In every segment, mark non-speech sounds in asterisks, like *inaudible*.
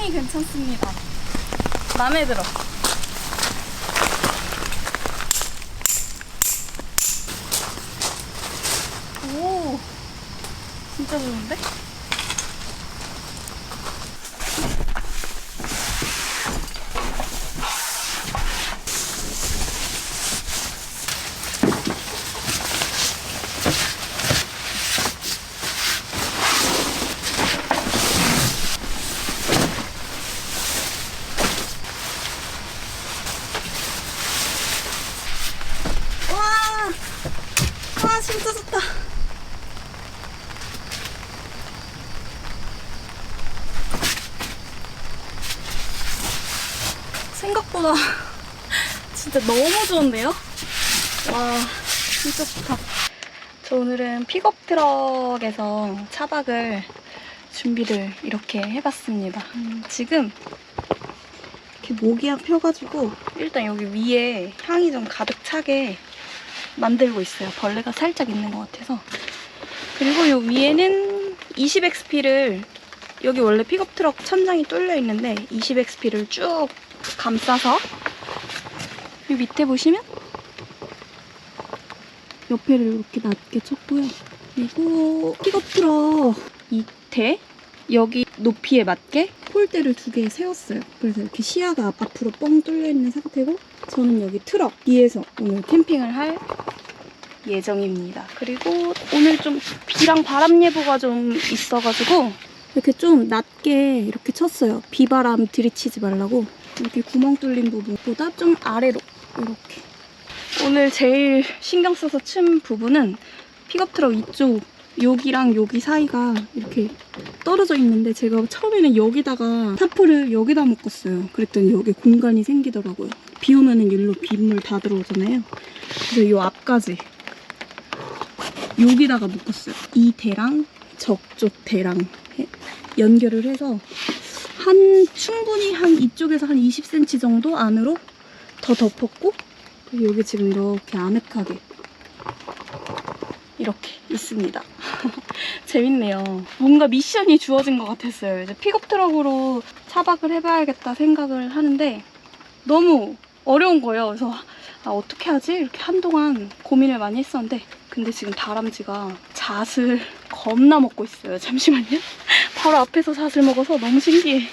상당히 괜찮습니다. 마음에 들어. 오, 진짜 좋은데? 와, 와 진짜 좋다. 생각보다 진짜 좋은데요? 와, 진짜 좋다. 저 오늘은 픽업 트럭에서 차박을 준비를 이렇게 해봤습니다. 음, 지금 이렇게 모기향 펴가지고 일단 여기 위에 향이 좀 가득 차게 만들고 있어요. 벌레가 살짝 있는 것 같아서. 그리고 요 위에는 20XP를 여기 원래 픽업 트럭 천장이 뚫려 있는데 20XP를 쭉 감싸서 이 밑에 보시면 옆에를 이렇게 낮게 쳤고요. 그리고 픽업 트럭 밑에 여기 높이에 맞게 폴대를 두 개 세웠어요. 그래서 이렇게 시야가 앞으로 뻥 뚫려 있는 상태고 저는 여기 트럭 위에서 오늘 캠핑을 할 예정입니다. 그리고 오늘 좀 비랑 바람 예보가 좀 있어가지고 이렇게 좀 낮게 이렇게 쳤어요. 비바람 들이치지 말라고 이렇게 구멍 뚫린 부분보다 좀 아래로 이렇게 오늘 제일 신경 써서 친 부분은 픽업 트럭 이쪽 여기랑 여기 사이가 이렇게 떨어져 있는데 제가 처음에는 여기다가 타프를 여기다 묶었어요. 그랬더니 여기 공간이 생기더라고요. 비 오면은 일로 빗물 다 들어오잖아요. 그래서 이 앞까지 여기다가 묶었어요. 이 대랑 저쪽 대랑 해- 연결을 해서 한 충분히 한 이쪽에서 한 20cm 정도 안으로 더 덮었고 여기 지금 이렇게 아늑하게 이렇게 있습니다. *laughs* 재밌네요. 뭔가 미션이 주어진 것 같았어요. 이제 픽업 트럭으로 차박을 해봐야겠다 생각을 하는데 너무 어려운 거예요. 그래서 아, 어떻게 하지? 이렇게 한동안 고민을 많이 했었는데 근데 지금 다람쥐가 잣을 겁나 먹고 있어요. 잠시만요. *laughs* 바로 앞에서 잣을 먹어서 너무 신기해.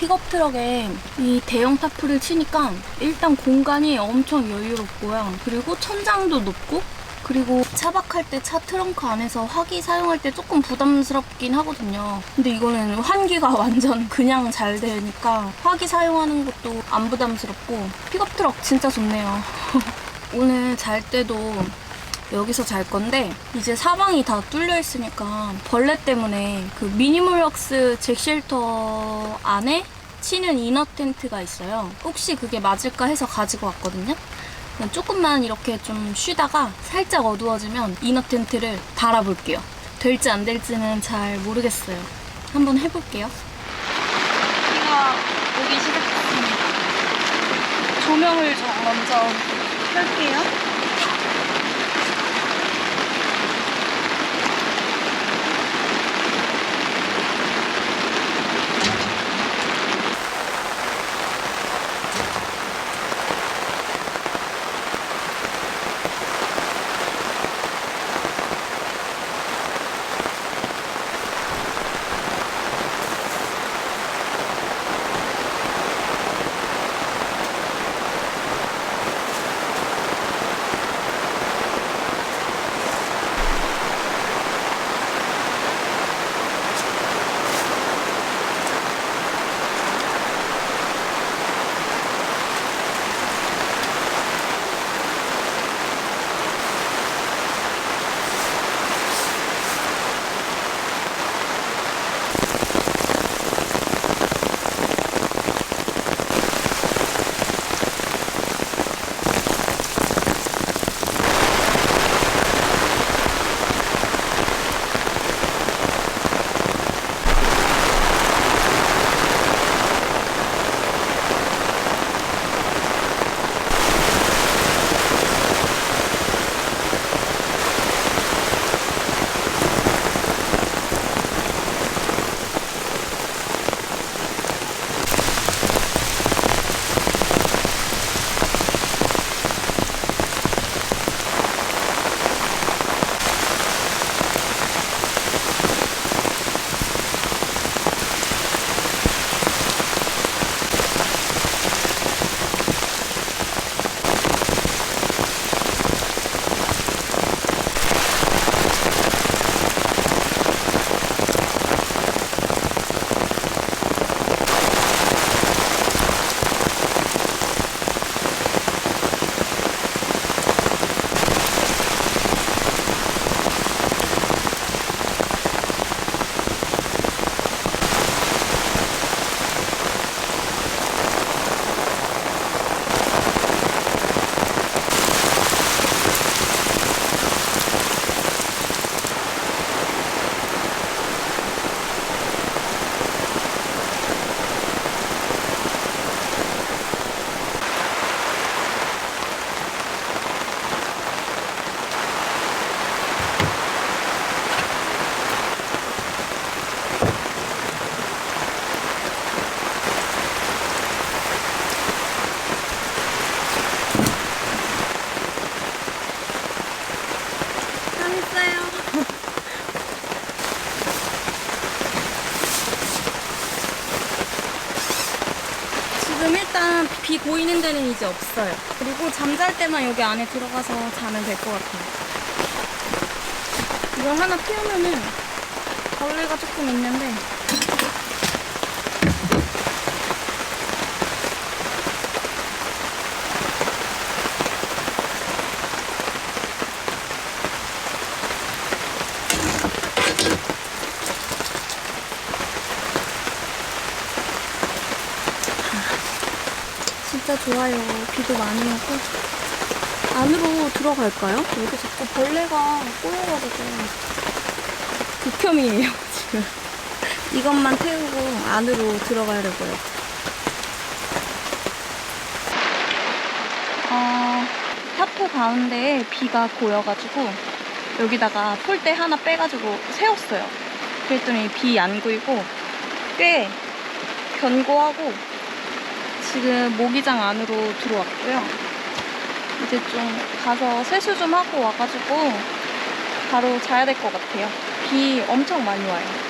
픽업 트럭에 이 대형 타프를 치니까 일단 공간이 엄청 여유롭고요. 그리고 천장도 높고 그리고 차박할 때 차 트렁크 안에서 화기 사용할 때 조금 부담스럽긴 하거든요. 근데 이거는 환기가 *laughs* 완전 그냥 잘 되니까 화기 사용하는 것도 안 부담스럽고 픽업 트럭 진짜 좋네요. *laughs* 오늘 잘 때도 여기서 잘 건데 이제 사방이 다 뚫려 있으니까 벌레 때문에 그 미니멀럭스 잭쉘터 안에 치는 이너 텐트가 있어요. 혹시 그게 맞을까 해서 가지고 왔거든요. 조금만 이렇게 좀 쉬다가 살짝 어두워지면 이너 텐트를 달아볼게요. 될지 안 될지는 잘 모르겠어요. 한번 해볼게요. 비가 오기 시작했습니다. 조명을 좀 먼저 켤게요. 고이는 데는 이제 없어요. 그리고 잠잘 때만 여기 안에 들어가서 자면 될 것 같아요. 이걸 하나 피우면은 벌레가 조금 있는데 진짜 좋아요. 비도 많이 오고. 안으로 들어갈까요? 여기 자꾸 벌레가 꼬여가지고. 극혐이에요, 지금. *laughs* 이것만 태우고 안으로 들어가려고요. 어, 타포 가운데에 비가 고여가지고 여기다가 폴대 하나 빼가지고 세웠어요. 그랬더니 비 안 고이고 꽤 견고하고 지금 모기장 안으로 들어왔고요. 이제 좀 가서 세수 좀 하고 와가지고 바로 자야 될 것 같아요. 비 엄청 많이 와요.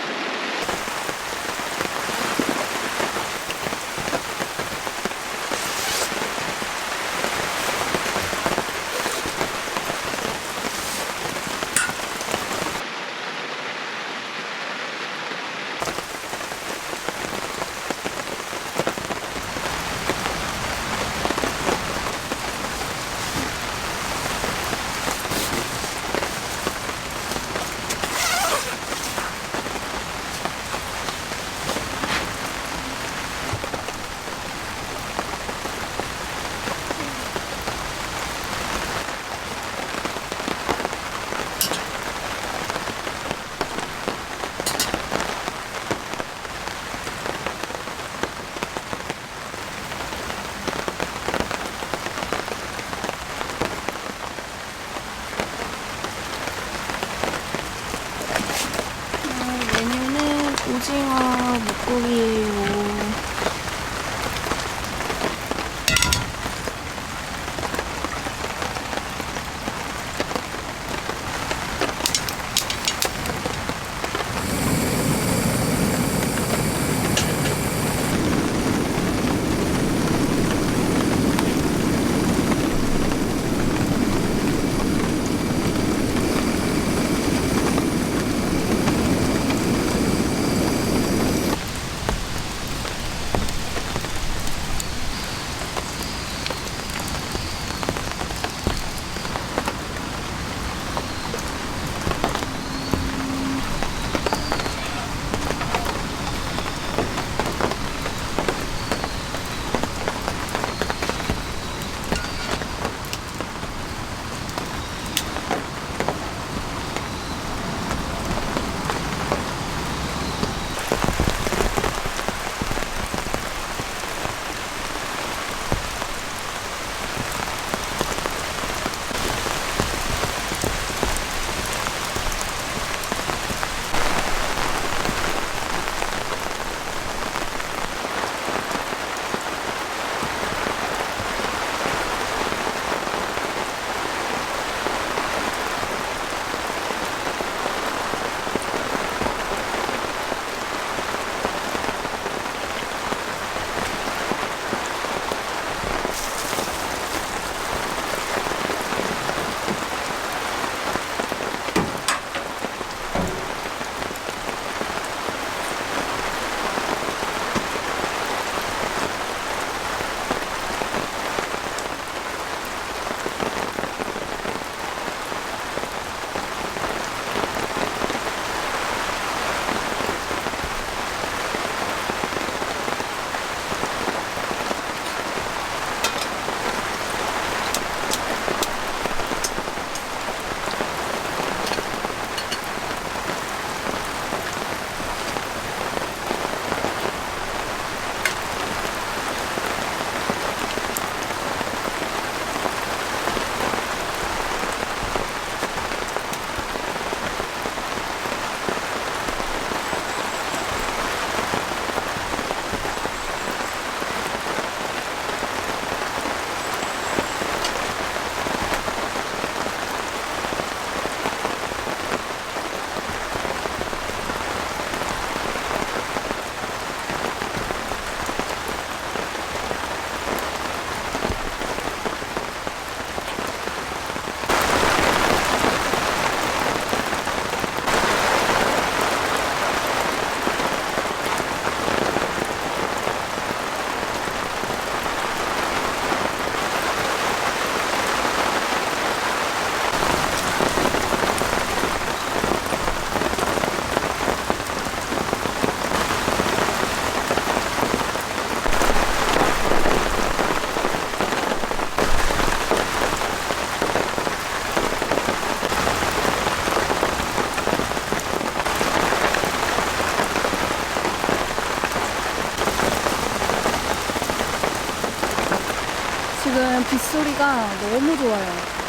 너무 좋아요.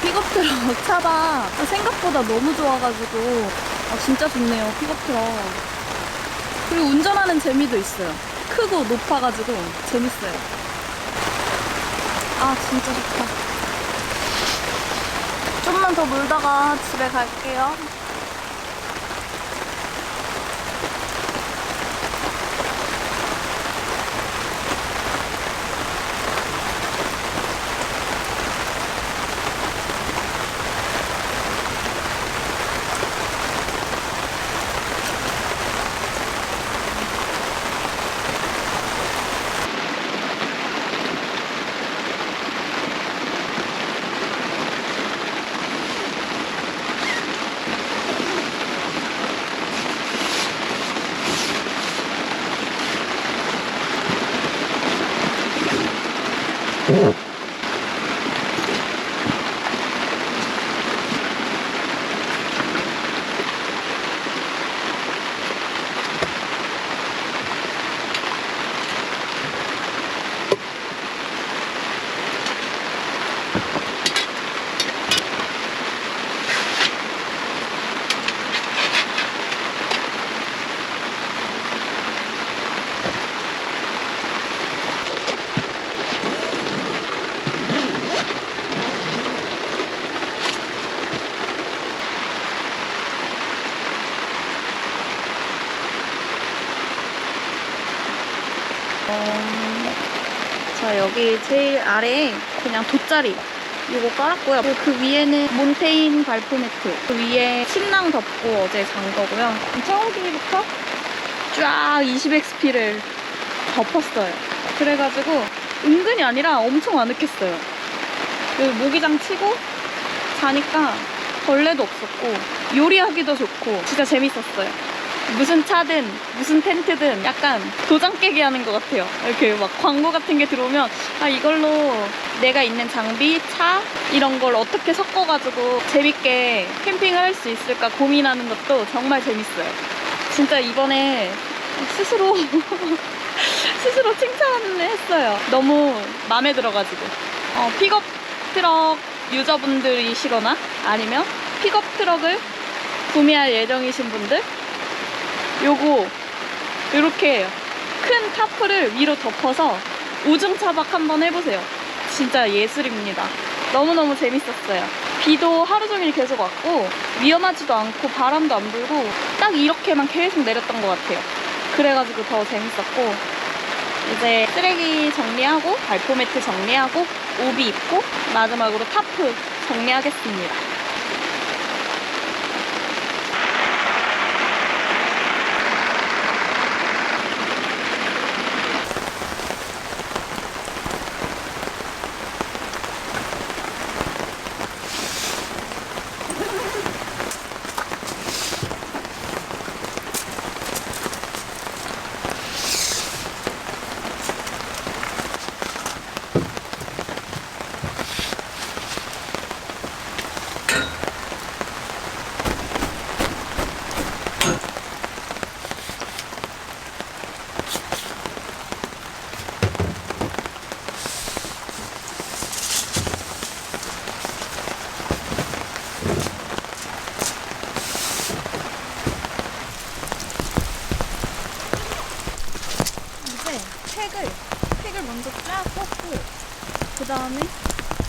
픽업트럭 *laughs* 차가 생각보다 너무 좋아가지고 아, 진짜 좋네요 픽업트럭 그리고 운전하는 재미도 있어요 크고 높아가지고 재밌어요 아 진짜 좋다 좀만 더 놀다가 집에 갈게요. 여기 제일 아래에 그냥 돗자리 이거 깔았고요. 그리고 그 위에는 몬테인 발포 매트. 그 위에 침낭 덮고 어제 잔 거고요. 처음부터 쫙 20xp를 덮었어요. 그래가지고 은근히 아니라 엄청 아늑했어요. 그리고 모기장 치고 자니까 벌레도 없었고 요리하기도 좋고 진짜 재밌었어요. 무슨 차든 무슨 텐트든 약간 도장 깨게 하는 것 같아요. 이렇게 막 광고 같은 게 들어오면 아 이걸로 내가 있는 장비, 차 이런 걸 어떻게 섞어가지고 재밌게 캠핑을 할 수 있을까 고민하는 것도 정말 재밌어요. 진짜 이번에 스스로 *laughs* 스스로 칭찬을 했어요. 너무 마음에 들어가지고 어, 픽업 트럭 유저분들이시거나 아니면 픽업 트럭을 구매할 예정이신 분들 요거 이렇게 큰 타프를 위로 덮어서 우중 차박 한번 해보세요. 진짜 예술입니다. 너무너무 재밌었어요. 비도 하루 종일 계속 왔고 위험하지도 않고 바람도 안 불고 딱 이렇게만 계속 내렸던 것 같아요. 그래가지고 더 재밌었고 이제 쓰레기 정리하고 발포 매트 정리하고 오비 입고 마지막으로 타프 정리하겠습니다. 이제 팩을 팩을 먼저 쫙 꽂고 그 다음에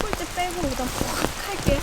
폴대 빼고 그다음 푹 할게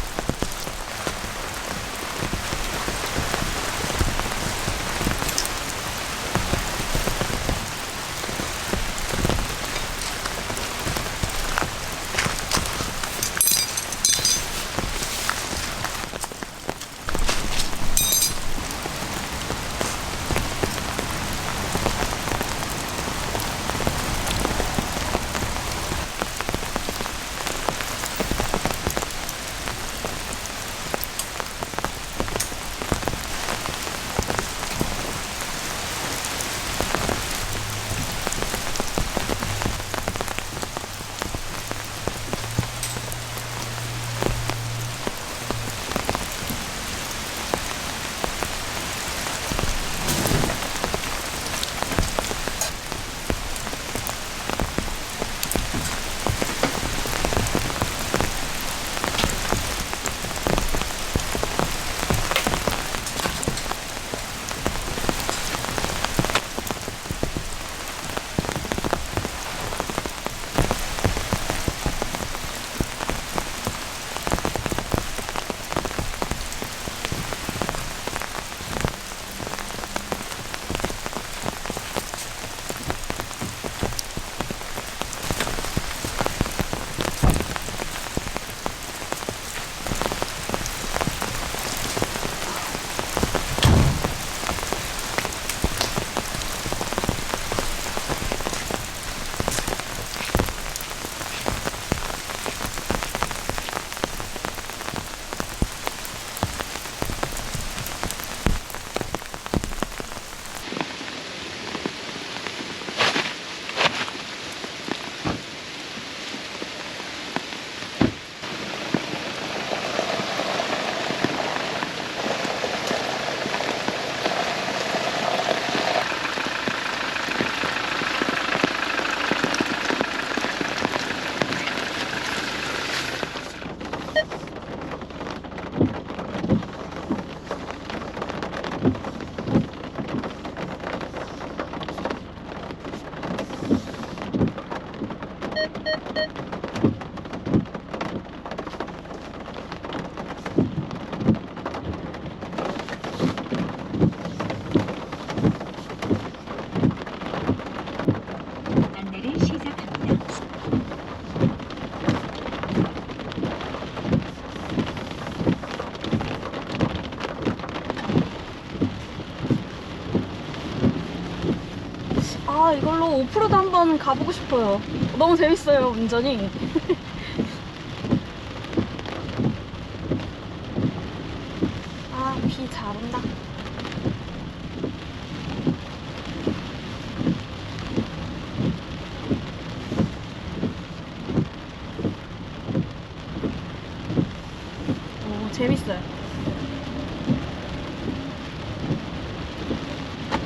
한번 가보고 싶어요. 너무 재밌어요 운전이. *laughs* 아 비 잘 온다.